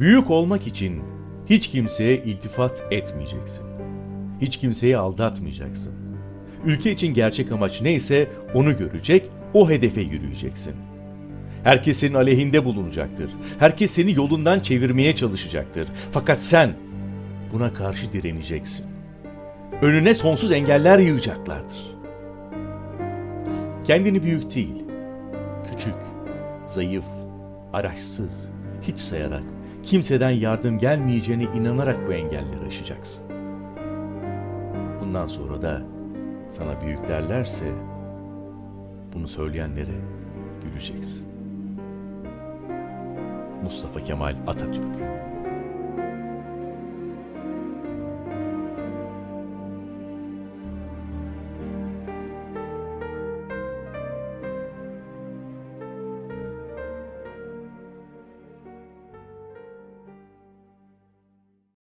Büyük olmak için hiç kimseye iltifat etmeyeceksin. Hiç kimseyi aldatmayacaksın. Ülke için gerçek amaç neyse onu görecek, o hedefe yürüyeceksin. Herkes senin aleyhinde bulunacaktır. Herkes seni yolundan çevirmeye çalışacaktır. Fakat sen buna karşı direneceksin. Önüne sonsuz engeller yığacaklardır. Kendini büyük değil, küçük, zayıf, araçsız, hiç sayarak, kimseden yardım gelmeyeceğine inanarak bu engelleri aşacaksın. Bundan sonra da sana büyük derlerse bunu söyleyenlere güleceksin. Mustafa Kemal Atatürk